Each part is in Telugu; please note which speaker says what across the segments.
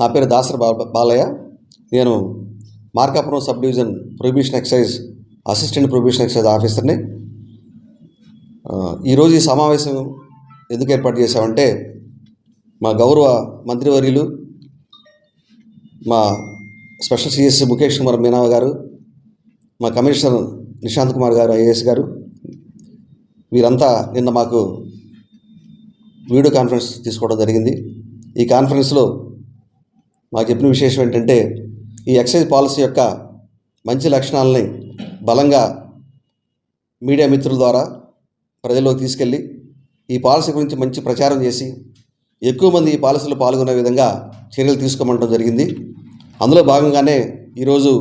Speaker 1: నా పేరు దాసరి బాలయ్య. నేను Markapuram sub division prohibition excise assistant prohibition excise ఆఫీసర్ని. ఈరోజు ఈ సమావేశం ఎందుకు ఏర్పాటు చేశామంటే మా గౌరవ మంత్రివర్యులు మా స్పెషల్ సిఎస్ ముఖేష్ కుమార్ మీనావ గారు మా కమిషనర్ నిశాంత్ కుమార్ గారు ఐఏఎస్ గారు వీరంతా నిన్న మాకు వీడియో కాన్ఫరెన్స్ తీసుకోవడం జరిగింది. ఈ కాన్ఫరెన్స్లో మాకు చెప్పిన విశేషం ఏంటంటే ఈ ఎక్సైజ్ పాలసీ యొక్క మంచి లక్షణాలని బలంగా మీడియా మిత్రుల ద్వారా ప్రజల్లోకి తీసుకెళ్ళి ఈ పాలసీ గురించి మంచి ప్రచారం చేసి ఎక్కువ మంది ఈ పాలసీలో పాల్గొనే విధంగా చర్యలు తీసుకోమంటం జరిగింది. అందులో భాగంగానే ఈరోజు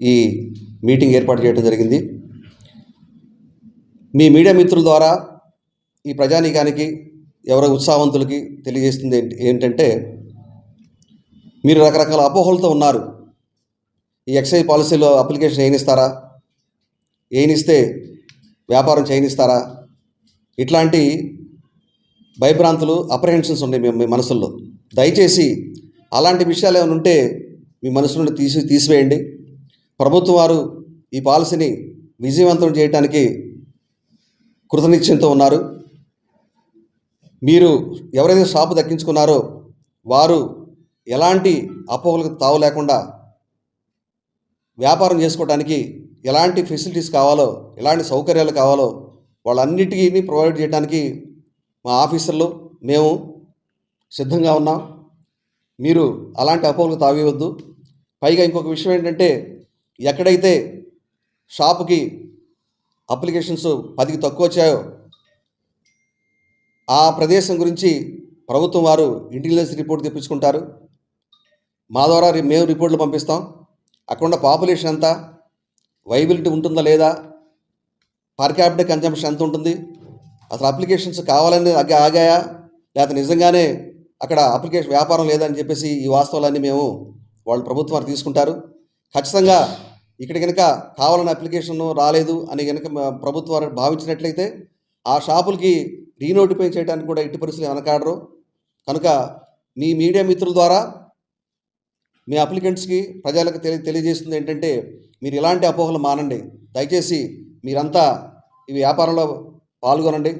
Speaker 1: ఈ మీటింగ్ ఏర్పాటు చేయడం జరిగింది. మీ మీడియా మిత్రుల ద్వారా ఈ ప్రజానీకానికి ఎవరో ఉత్సాహవంతులకి తెలియజేస్తుంది ఏంటంటే మీరు రకరకాల అపోహలతో ఉన్నారు. ఈ ఎక్సైజ్ పాలసీలో అప్లికేషన్ వేయనిస్తారా ఏనిస్తే వ్యాపారం చేయనిస్తారా? ఇట్లాంటి భయభ్రాంతులు అప్రహెన్షన్స్ ఉన్నాయి మీ మనసుల్లో. దయచేసి అలాంటి విషయాలు ఏమైనా ఉంటే మీ మనసు నుండి తీసి తీసివేయండి. ప్రభుత్వం వారు ఈ పాలసీని విజయవంతం చేయడానికి కృతనిశ్చయంతో ఉన్నారు. మీరు ఎవరైతే షాపు దక్కించుకున్నారో వారు ఎలాంటి అపోహలకు తావు లేకుండా వ్యాపారం చేసుకోవడానికి ఎలాంటి ఫెసిలిటీస్ కావాలో ఎలాంటి సౌకర్యాలు కావాలో వాళ్ళన్నిటికీ ప్రొవైడ్ చేయడానికి మా ఆఫీసర్లు మేము సిద్ధంగా ఉన్నాం. మీరు అలాంటి అపోహలకు తావివద్దు పైగా ఇంకొక విషయం ఏంటంటే ఎక్కడైతే షాపుకి అప్లికేషన్స్ పదికి తక్కువ వచ్చాయో ఆ ప్రదేశం గురించి ప్రభుత్వం వారు ఇంటెలిజెన్స్ రిపోర్ట్ తెప్పించుకుంటారు. మా ద్వారా రి- మేము రిపోర్ట్లు పంపిస్తాం. అక్కడ పాపులేషన్ ఎంత? వైబిలిటీ ఉంటుందా లేదా? పర్ క్యాపిటల్ కన్జంప్షన్ ఎంత ఉంటుంది? అసలు అప్లికేషన్స్ కావాలని ఆగాయా? లేకపోతే నిజంగానే అక్కడ అప్లికేషన్ వ్యాపారం లేదని చెప్పేసి ఈ వాస్తవాలన్నీ మేము వాళ్ళు ప్రభుత్వం వారు తీసుకుంటారు. ఖచ్చితంగా ఇక్కడ కనుక కావాలని అప్లికేషన్ రాలేదు అని కనుక ప్రభుత్వం వారు భావించినట్లయితే ఆ షాపులకి రీనోటిఫై చేయడానికి కూడా ఇట్టి పరిస్థితులు వెనకాడరు. కనుక మీ మీడియా మిత్రుల ద్వారా మీ అప్లికెంట్స్కి ప్రజలకు తెలి తెలియజేస్తుంది ఏంటంటే మీరు ఇలాంటి అపోహలు మానండి. దయచేసి మీరంతా ఈ వ్యాపారంలో పాల్గొనండి.